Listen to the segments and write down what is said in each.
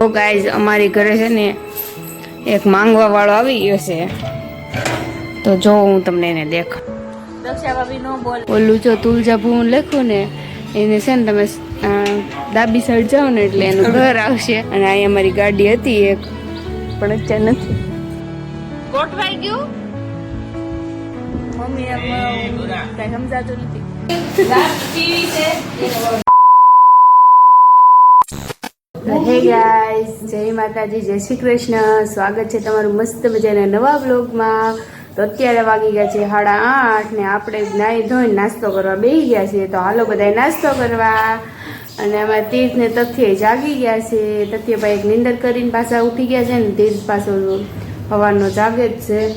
તો ગાઈઝ અમારી ઘરે છે ને એક માંગવા વાળો આવી ગયો છે. તો જો હું તમને એને દેખ ઓલું જો તુલજાભું લખ્યું ને એને છે ને તમે ડાબી સાઈડ જાઓ ને એટલે એનું ઘર આવશે. અને અહીંયા અમારી ગાડી હતી એક પણ અત્યારે નથી. ગોઠવાઈ ગયું? મમ્મી સમજાતું નથી. હે ગાઈસ જય માતાજી, જય શ્રી કૃષ્ણ. સ્વાગત છે તમારું મસ્ત મજાના નવા બ્લોગમાં તો અત્યારે વાગી ગયા છે સાડા આઠ ને આપણે નાહી ધોઈને નાસ્તો કરવા બેસી ગયા છીએ. તો હાલો બધાય નાસ્તો કરવા. અને અમારા તીર્થ ને તથ્ય જાગી ગયા છે. તથ્યભાઈ એક નિંદર કરીને પાછા ઉઠી ગયા છે ને તીર્થ પાછો હવાનો જાગે જ છે.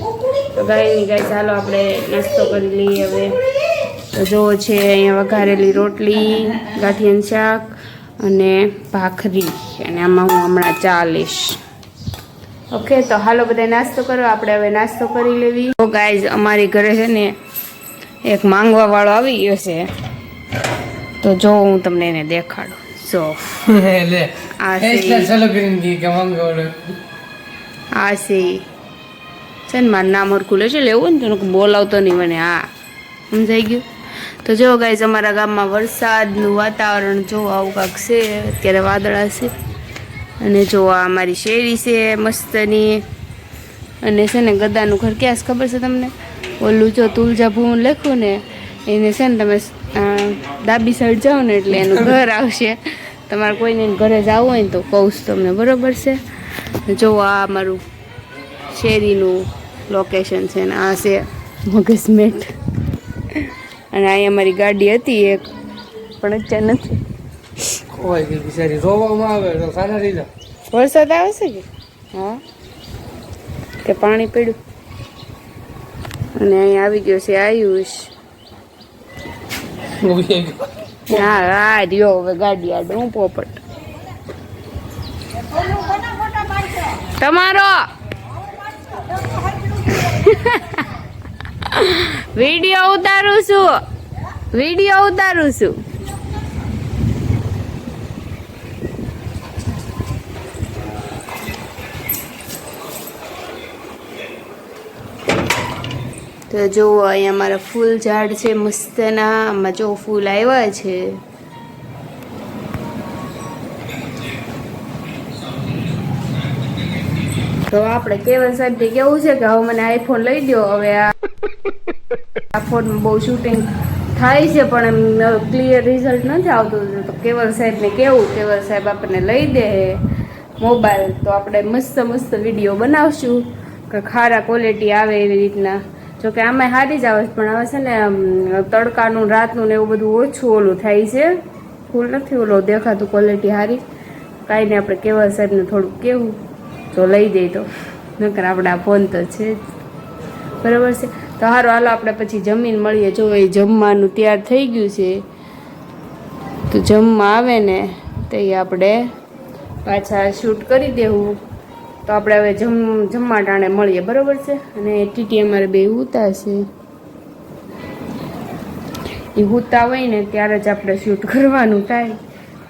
તો ગાયની ગાય, ચાલો આપણે નાસ્તો કરી લઈએ હવે. તો જો છે અહીંયા વઘારેલી રોટલી, ગાંઠિયાનું શાક અને ભાખરી. અને આમાં હું હમણાં ચા લઈશ. ઓકે તો હાલો બધા નાસ્તો કરો. આપણે હવે નાસ્તો કરી લેવી. તો ગાઈઝ અમારી ઘરે છે ને એક માંગવા વાળો આવી ગયો છે. તો જો હું તમને એને દેખાડું. સો લે. આ સી છે. ને મારું નામ હરખું લેશે. લેવું ને તો બોલાવતો નહીં મને. હા. સમજાઈ ગયું? તો જો ગાઈઝ અમારા ગામમાં વરસાદનું વાતાવરણ જો આવું કાંક છે, અત્યારે વાદળા છે. અને જો આ અમારી શેરી છે, મસ્તની. અને છે ને ગદાનું ઘર, ક્યાં ખબર છે તમને? ઓલું જો તુલજાભુવન લખું ને, એને છે ને તમે ડાબી સાઈડ જાઓ ને એટલે એનું ઘર આવશે. તમારે કોઈને ઘરે જવું હોય ને તો કહું તમને, બરોબર છે? જો આ અમારું શેરીનું લોકેશન છે ને, આ છે મગજમેટ. અને અહીંયા અમારી ગાડી હતી એક પણ અત્યારે નથી. ખોવાઈ ગઈ બિચારી. રોવામાં આવે તો સારા રીધા વરસાદ આવે છે કે? હા. કે પાણી પીડ્યું? અને અહીંયા આવી ગયો છે આયુષ. હા હા રહ્યો હવે ગાડી આડે હું પોપટ. તમારો! વીડિયો ઉતારું છું. વીડિયો ઉતારું છું. તો જુઓ, અહીંયા મારા ફૂલ ઝાડ છે, મસ્તના. આમાં જો ફૂલ આવ્યા છે. તો આપણે કેવલ સાહેબ કેવું છે કે હવે મને આઈફોન લઈ દો હવે આ ફોનમાં બહુ શૂટિંગ થાય છે, પણ એમ ક્લિયર રિઝલ્ટ નથી આવતું. તો કેવલ સાહેબને કેવું? કેવલ સાહેબ આપણને લઈ દે મોબાઈલ તો આપણે મસ્ત મસ્ત વીડિયો બનાવશું કે ખારા ક્વોલિટી આવે એવી રીતના. જો કે આમાં સારી જ આવે પણ હવે છે ને તડકાનું, રાતનું ને એવું બધું ઓછું ઓલું થાય છે. ફૂલ નથી ઓલો દેખાતું ક્વોલિટી સારી કાંઈ નહીં, આપણે કેવલ સાહેબને થોડુંક કેવું. તો લઈ દે તો. નકર આપણા ફોન તો છે જ. બરાબર છે? તો સારું હાલો આપણે પછી જમીન મળીએ. જો એ જમવાનું તૈયાર થઈ ગયું છે, તો જમવા આવે ને, તે આપણે પાછા શૂટ કરી દેવું. તો આપણે હવે જમ, જમવા ટાણે મળીએ. બરાબર છે? અને ટીટી અમારે બે ઉતા છે. એ હુતા હોય ને ત્યારે જ આપણે શૂટ કરવાનું થાય.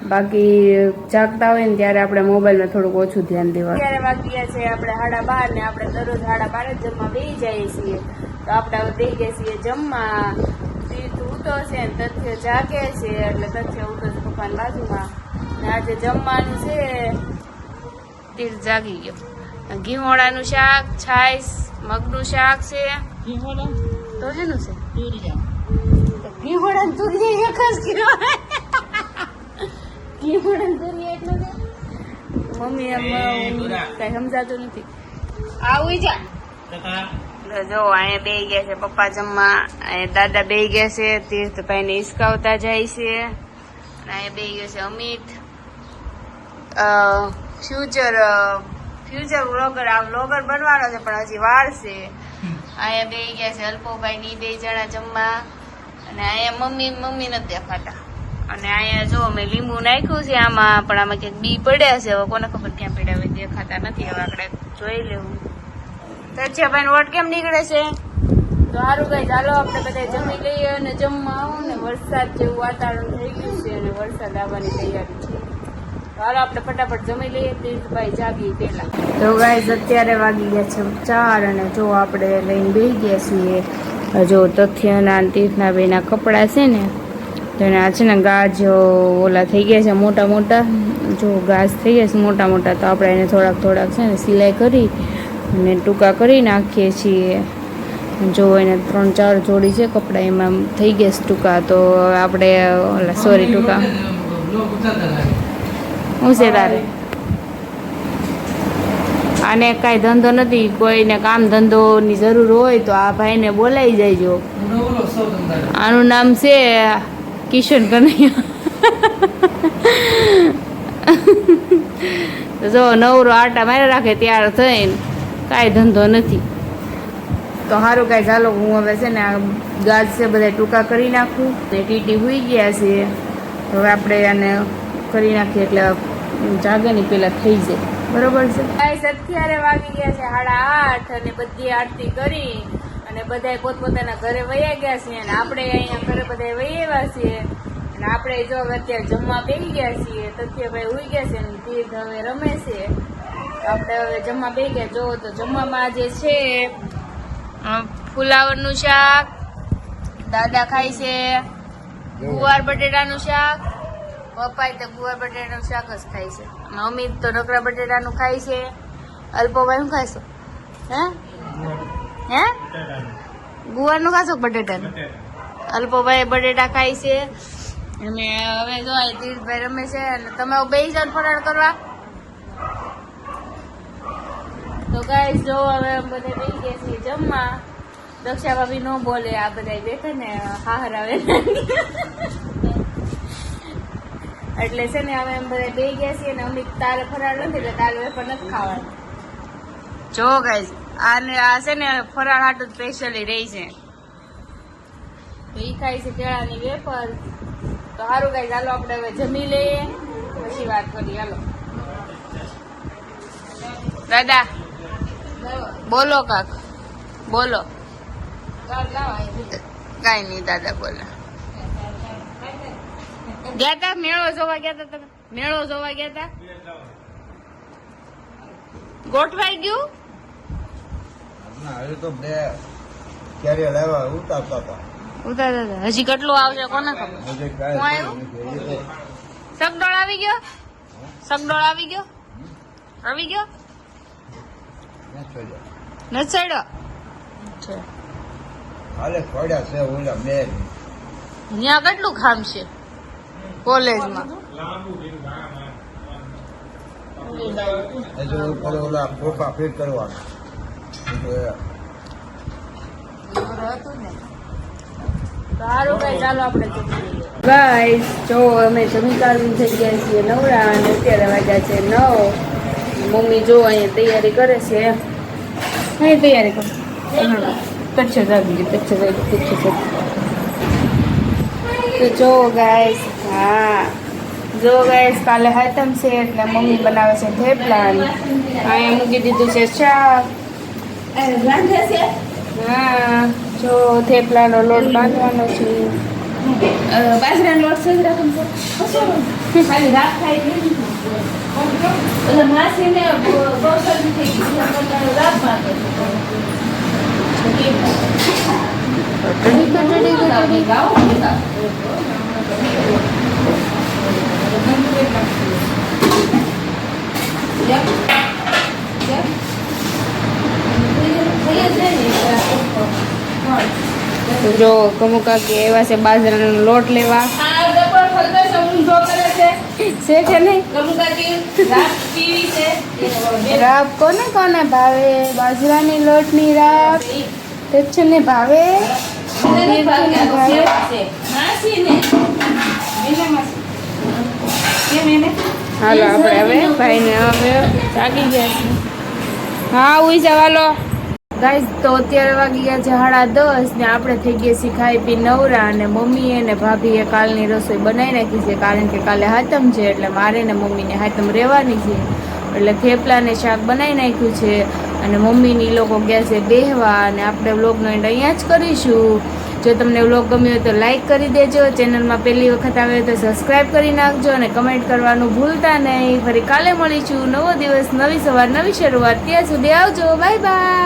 બાકી જાગતા હોય ને ત્યારે આપણે મોબાઈલમાં થોડુંક ઓછું ધ્યાન દેવાનું. ત્યારે વાગ્યા છે આપણે સાડા બાર ને આપણે દરરોજ સાડા બાર જ જમવા બેસી જઈએ છીએ. તો આપણે દઈ ગયા છીએ જમવા. તીર્થ ઉતો છે ને તથ્ય જાગે છે એટલે તથ્ય ઉતો છે પપ્પાની બાજુમાં. ને આજે જમવાનું છે. તીર્થ જાગી ગયો. ઘીહોણાનું શાક છાશ મગનું શાક છે. તો શેનું છે. ઘીહોણા તુરી એક જ કીધું એટલું છે મમ્મી એમ કઈ સમજાતું નથી. આવું જા. જો અહીંયા બે ગયા છે પપ્પા જમવા. અહીંયા દાદા બે ગયા છે તીર્થભાઈ ને હિસકાવતા જાય છે. અને અહીંયા બે ગયો છે અમિત. ફ્યુચર ફ્યુચર વ્લોગર આ વ્લોગર બનવાનો છે પણ હજી વાર છે. અહીંયા બે ગયા છે અલ્પોભાઈ ની બે જણા જમવા. અને અહીંયા મમ્મી મમ્મી નથી દેખાતા. અને અહીંયા જો અમે લીંબુ નાખ્યું છે, આમાં પણ આમાં ક્યાંક બી પડ્યા છે, હવે કોને ખબર ક્યાં પડ્યા હોય દેખાતા નથી, હવે આપણે જોઈ લેવું. તચ્છાભાઈ વોટ કેમ નીકળે છે? તો સારું કઈ ચાલો આપણે બધા જમી લઈએ અને જમવા આવું ને વરસાદ જેવું વાતાવરણ થઈ ગયું છે અને વરસાદ આવવાની તૈયારી છે. હાલો આપણે ફટાફટ જમી લઈએ, તીર્થભાઈ જાગી પેલા તો ગાઈઝ અત્યારે વાગી ગયા છે ચાર અને જો આપણે લઈને બેસી ગયા છીએ. જો તથ્યના તીર્થના બેના કપડાં છે ને તો એને આ છે ને ગાજ ઓલા થઈ ગયા છે મોટા મોટા. જો ગાજ થઈ ગયા છે મોટા મોટા. તો આપણે એને થોડાક થોડાક છે ને સિલાઈ કરી અને ટૂંકા કરી નાખીએ છીએ. જો એને ત્રણ ચાર જોડી છે કપડાં એમાં થઈ ગયા છે ટૂંકા. તો આપણે ઓલા સોરી ટૂંકા. હું છે તારે? આને કાંઈ ધંધો નથી કોઈને કામ ધંધોની જરૂર હોય તો આ ભાઈને બોલાવી ધંધા. આનું નામ છે કિશન કનૈયા જો નવરો આટા માર્યા રાખે ત્યાર થઈને કાંઈ ધંધો નથી તો સારું કાંઈ ચાલો, હું હવે છે ને આ ગાજ છે બધા ટૂંકા કરી નાખું. ને ટીટી હોઈ ગયા છે. હવે આપણે આને કરી નાખીએ એટલે જાગરની પેલા થઈ જાય. બરોબર છે? અત્યારે વાગી ગયા છે સાડા આઠ અને બધી આરતી કરી. અને બધાય પોતપોતાના ઘરે વયા ગયા છે અને આપણે અહીંયા ઘરે બધા વૈયા છીએ. અને આપણે જો અત્યારે જમવા બેસી ગયા છીએ તથ્યભાઈ ઉઈ ગયા છે અને તીર્થ હવે રમે છે. આપણે હવે જમવા બેસી ગયા. જો તો જમવામાં આજે છે ફુલાવરનું શાક, દાદા ખાય છે, ગુવાર બટેટાનું શાક પપ્પાએ તો ગુવાર બટેટાનું શાક જ ખાય છે. અને અમિત તો નકરા બટેટાનું ખાય છે. અલ્પોભાઈ શું છે? હે? હે? ગુવારનું ખાશો બટેટાનું? અલ્પોભાઈ બટેટા ખાય છે. અને હવે જો તીર્થભાઈ રમે છે અને તમે બે જણ ફરાળ કરવા. તો ગાઈસ જો હવે અમે બધા બેસી ગયા છીએ જમવા. દક્ષા ભાભી નો બોલે આ બધા બેઠા ને હાહર આવે એટલે છે ને હવે એમ બધા બે ગયા છીએ અને અમિત તારે ફરાળ નથી એટલે તારે વેફર નથી ખાવાનું. જો ગાઈસ આને આ છે ને ફરાળ હાટું સ્પેશિયલી રહી છે. ઈ ખાય છે કેળાની વેફર. તો સારું કાંઈ ચાલો આપણે હવે જમી લઈએ. પછી વાત કરીએ, હાલો. દાદા, બોલો કાક, બોલો. કઈ નહીં દાદા, બોલો. ગયા તા? મેળો જોવા ગયા તા તમે? મેળો જોવા ગયા તા? ગોઠવાઈ ગયું? ના તો બે ક્યારે લાવ્યા ઉતારતા હતા. હજી કેટલું આવશે કોને ખબર? સગડોળ આવી ગયો? સગડોળ આવી ગયો? આવી ગયો? નથી ચડ્યો છે. હાલે છે ઓલા બે ત્યાં કેટલું ખામ છે? કોલેજમાં. ઓલા ફોફા ફિટ કરવાના એટલે સારું કઈ ચાલો આપણે ગાઈસ જો અમે જમી કાઢીને થઈ ગયા છીએ નવરા અને અત્યારે વાગ્યા છે નવ. મમ્મી જો અહીંયા તૈયારી કરે છે. અહીં તૈયારી કરે. કચ્છ જાગી ગઈ કચ્છ જાગી કચ્છ જાગી તો જો ગાઈસ હા. જો ગાઈસ કાલે હાતમ છે એટલે મમ્મી બનાવે છે થેપલા અહીંયા મૂકી દીધું છે શાક. હા જો થેપલાનો લોટ બાંધવાનો છે. બાજરાનો લોટ સજ રાખો ખાલી રાત ખાઈ એટલે માસીને ગૌસરની થઈ ગઈ રાત બાંધે તો જો કમુક કે એવા છે બાજરાનો લોટ લેવા. છે કે નહીં? રાબ કોને કોને ભાવે? બાજરાની લોટની રાબ? તે છે ને ભાવે? હાલો આપણે હવે ભાઈને હવે જાગી ગયા હા ઉઈ જવાલો ગાઈઝ તો અત્યારે વાગી ગયા છે સાડા દસ ને આપણે થઈ ગયા છીએ ખાઈ પી નવરા અને મમ્મીએ ને ભાભીએ કાલની રસોઈ બનાવી નાખી છે, કારણ કે કાલે હાતમ છે, એટલે મારે ને મમ્મીને હાતમ રહેવાની છે. એટલે થેપલાને શાક બનાવી નાખ્યું છે અને મમ્મીની લોકો ગયા છે, બેહવા. અને આપણે વ્લોગનો એન્ડ અહીંયા જ કરીશું. જો તમને વ્લોગ ગમ્યો હોય તો લાઇક કરી દેજો. ચેનલમાં પહેલી વખત આવે તો સબસ્ક્રાઈબ કરી નાખજો અને કમેન્ટ કરવાનું ભૂલતા નહીં. ફરી કાલે મળીશું નવો દિવસ, નવી સવાર, નવી શરૂઆત. ત્યાં સુધી આવજો. Bye bye